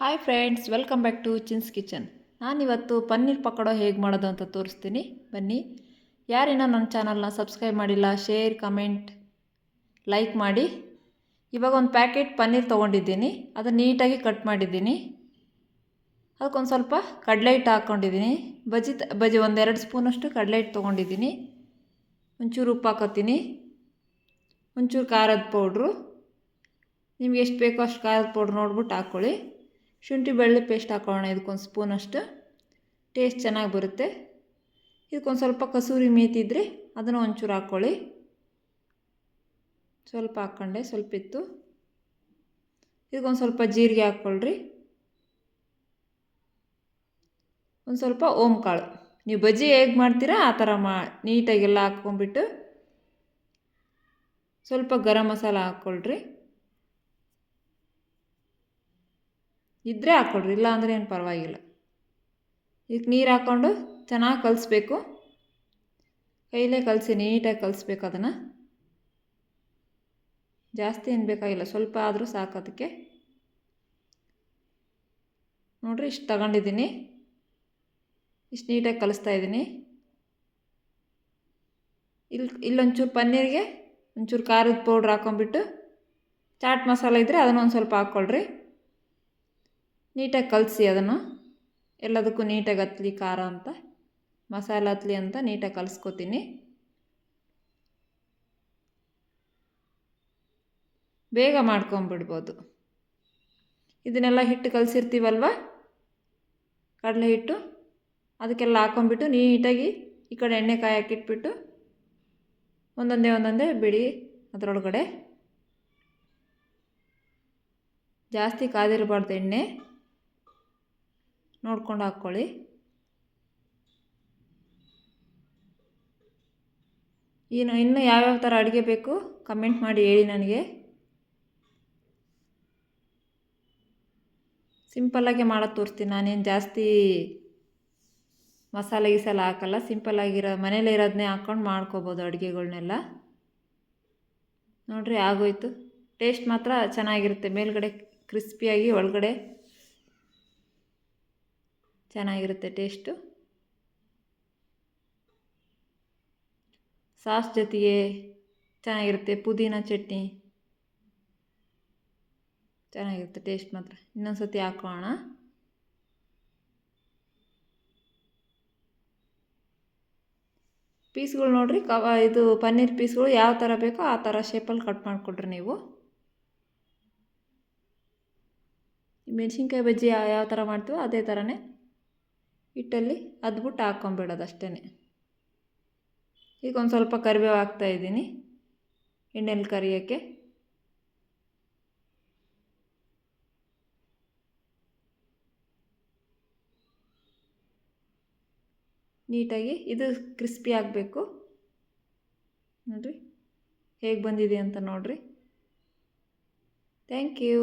Hi friends welcome back to Chin's kitchen ನಾನಿವತ್ತು ಪನ್ನೀರ್ ಪಕೋಡ ಹೇಗೆ ಮಾಡೋದು ಅಂತ ತೋರಿಸ್ತೀನಿ. ಬನ್ನಿ. ಯಾರಿನ ನನ್ನ ಚಾನಲ್ನ ಸಬ್ಸ್ಕ್ರೈಬ್ ಮಾಡಿಲ್ಲ ಶೇರ್ ಕಮೆಂಟ್ ಲೈಕ್ ಮಾಡಿ. ಇವಾಗ ಒಂದು ಪ್ಯಾಕೆಟ್ ಪನ್ನೀರ್ ತೊಗೊಂಡಿದ್ದೀನಿ. ಅದನ್ನು ನೀಟಾಗಿ ಕಟ್ ಮಾಡಿದ್ದೀನಿ. ಅದಕ್ಕೊಂದು ಸ್ವಲ್ಪ ಕಡಲೆ ಹಿಟ್ಟು ಹಾಕ್ಕೊಂಡಿದ್ದೀನಿ ಬಜಿ ಬಜಿ ಒಂದೆರಡು ಸ್ಪೂನಷ್ಟು ಕಡಲೆ ಹಿಟ್ಟು ತೊಗೊಂಡಿದ್ದೀನಿ. ಒಂಚೂರು ಉಪ್ಪು ಹಾಕೋತೀನಿ. ಒಂಚೂರು ಖಾರದ ಪೌಡ್ರು. ನಿಮ್ಗೆ ಎಷ್ಟು ಬೇಕೋ ಅಷ್ಟು ಖಾರದ ಪೌಡ್ರ್ ನೋಡ್ಬಿಟ್ಟು ಹಾಕ್ಕೊಳ್ಳಿ ಶುಂಠಿ ಬೆಳ್ಳುಳ್ಳಿ ಪೇಸ್ಟ್ ಹಾಕೊಳ್ಳೋಣ ಇದಕ್ಕೊಂದು ಸ್ಪೂನಷ್ಟು ಟೇಸ್ಟ್ ಚೆನ್ನಾಗಿ ಬರುತ್ತೆ. ಇದಕ್ಕೊಂದು ಸ್ವಲ್ಪ ಕಸೂರಿ ಮೇತಿ ಇದ್ದರೆ ಅದನ್ನು ಒಂಚೂರು ಹಾಕ್ಕೊಳ್ಳಿ ಸ್ವಲ್ಪ ಹಾಕ್ಕೊಂಡೆ ಸ್ವಲ್ಪ ಇತ್ತು. ಇದಕ್ಕೊಂದು ಸ್ವಲ್ಪ ಜೀರಿಗೆ ಹಾಕ್ಕೊಳ್ರಿ ಒಂದು ಸ್ವಲ್ಪ ಓಮ್ ಕಾಳು ನೀವು ಬಜ್ಜಿ ಹೇಗೆ ಮಾಡ್ತೀರಾ ಆ ಥರ ಮಾ ನೀಟಾಗೆಲ್ಲ ಹಾಕ್ಕೊಂಬಿಟ್ಟು ಸ್ವಲ್ಪ ಗರಂ ಮಸಾಲ ಹಾಕ್ಕೊಳ್ರಿ ಇದ್ದರೆ ಹಾಕ್ಕೊಡ್ರಿ, ಇಲ್ಲ ಅಂದರೆ ಏನು ಪರವಾಗಿಲ್ಲ. ಇದಕ್ಕೆ ನೀರು ಹಾಕ್ಕೊಂಡು ಚೆನ್ನಾಗಿ ಕಲಿಸ್ಬೇಕು. ಕೈಲೇ ಕಲಸಿ ನೀಟಾಗಿ ಕಲಿಸ್ಬೇಕು ಅದನ್ನು. ಜಾಸ್ತಿ ಏನು ಬೇಕಾಗಿಲ್ಲ, ಸ್ವಲ್ಪ ಆದರೂ ಸಾಕು ಅದಕ್ಕೆ. ನೋಡಿರಿ, ಇಷ್ಟು ತಗೊಂಡಿದ್ದೀನಿ. ಇಷ್ಟು ನೀಟಾಗಿ ಕಲಿಸ್ತಾ ಇದ್ದೀನಿ. ಇಲ್ಲಿ ಇಲ್ಲೊಂಚೂರು ಪನ್ನೀರಿಗೆ, ಒಂಚೂರು ಖಾರದ ಪೌಡ್ರ್ ಹಾಕೊಂಬಿಟ್ಟು ಚಾಟ್ ಮಸಾಲ ಇದ್ದರೆ ಅದನ್ನು ಒಂದು ಸ್ವಲ್ಪ ಹಾಕ್ಕೊಳ್ರಿ. ನೀಟಾಗಿ ಕಲಸಿ ಅದನ್ನು. ಎಲ್ಲದಕ್ಕೂ ನೀಟಾಗಿ ಹತ್ಲಿ, ಖಾರ ಅಂತ. ಮಸಾಲ ಹತ್ಲಿ ಅಂತ ನೀಟಾಗಿ ಕಲಿಸ್ಕೊತೀನಿ. ಬೇಗ ಮಾಡ್ಕೊಂಬಿಡ್ಬೋದು. ಇದನ್ನೆಲ್ಲ ಹಿಟ್ಟು ಕಲಸಿರ್ತೀವಲ್ವ? ಕಡಲೆ ಹಿಟ್ಟು. ಅದಕ್ಕೆಲ್ಲ ಹಾಕೊಂಬಿಟ್ಟು ನೀಟಾಗಿ ಈ ಕಡೆ ಎಣ್ಣೆ ಕಾಯಿ ಹಾಕಿಟ್ಬಿಟ್ಟು ಒಂದೊಂದೇ ಒಂದೊಂದೇ ಬಿಡಿ ಅದರೊಳಗಡೆ. ಜಾಸ್ತಿ ಕಾದಿರಬಾರ್ದು ಎಣ್ಣೆ. ನೋಡ್ಕೊಂಡು ಹಾಕ್ಕೊಳ್ಳಿ. ಇನ್ನು, ಇನ್ನೂ ಯಾವ್ಯಾವ ಥರ ಅಡುಗೆ ಬೇಕು ಕಮೆಂಟ್ ಮಾಡಿ ಹೇಳಿ ನನಗೆ. ಸಿಂಪಲ್ಲಾಗೆ ಮಾಡೋದು ತೋರಿಸ್ತೀನಿ. ನಾನೇನು ಜಾಸ್ತಿ ಮಸಾಲೆ ಗಿಸಾಲ ಹಾಕಲ್ಲ. ಸಿಂಪಲ್ಲಾಗಿರೋ ಮನೇಲಿ ಇರೋದನ್ನೇ ಹಾಕ್ಕೊಂಡು ಮಾಡ್ಕೋಬೋದು ಅಡುಗೆಗಳ್ನೆಲ್ಲ. ನೋಡಿರಿ, ಆಗೋಯ್ತು. ಟೇಸ್ಟ್ ಮಾತ್ರ ಚೆನ್ನಾಗಿರುತ್ತೆ. ಮೇಲ್ಗಡೆ ಕ್ರಿಸ್ಪಿಯಾಗಿ ಒಳಗಡೆ ಚೆನ್ನಾಗಿರುತ್ತೆ ಟೇಸ್ಟು. ಸಾಸ್ ಜೊತೆಗೆ ಚೆನ್ನಾಗಿರುತ್ತೆ ಪುದೀನ ಚಟ್ನಿ. ಚೆನ್ನಾಗಿರುತ್ತೆ ಟೇಸ್ಟ್ ಮಾತ್ರ. ಇನ್ನೊಂದು ಸತಿ ಹಾಕೋಣ. ಪೀಸ್ಗಳು ನೋಡಿರಿ ಕವ ಇದು ಪನ್ನೀರ್ ಪೀಸ್ಗಳು ಯಾವ ಥರ ಬೇಕೋ ಆ ಥರ ಶೇಪಲ್ಲಿ ಕಟ್ ಮಾಡಿಕೊಡ್ರಿ ನೀವು. ಮೆಣಸಿನ್ಕಾಯಿ ಬಜ್ಜಿ ಯಾವ ಥರ ಮಾಡ್ತೀವೋ ಅದೇ ಥರನೇ ಹಿಟ್ಟಲ್ಲಿ ಅದ್ಬಿಟ್ಟು ಹಾಕ್ಕೊಂಬಿಡೋದು ಅಷ್ಟೇ ಈಗ ಒಂದು ಸ್ವಲ್ಪ ಕರಿಬೇವು ಹಾಕ್ತಾಯಿದ್ದೀನಿ ಎಣ್ಣೆಲಿ ಕರಿಯೋಕ್ಕೆ. ನೀಟಾಗಿ ಇದು ಕ್ರಿಸ್ಪಿ ಆಗಬೇಕು. ನೋಡಿರಿ ಹೇಗೆ ಬಂದಿದೆ ಅಂತ ನೋಡಿರಿ. Thank you.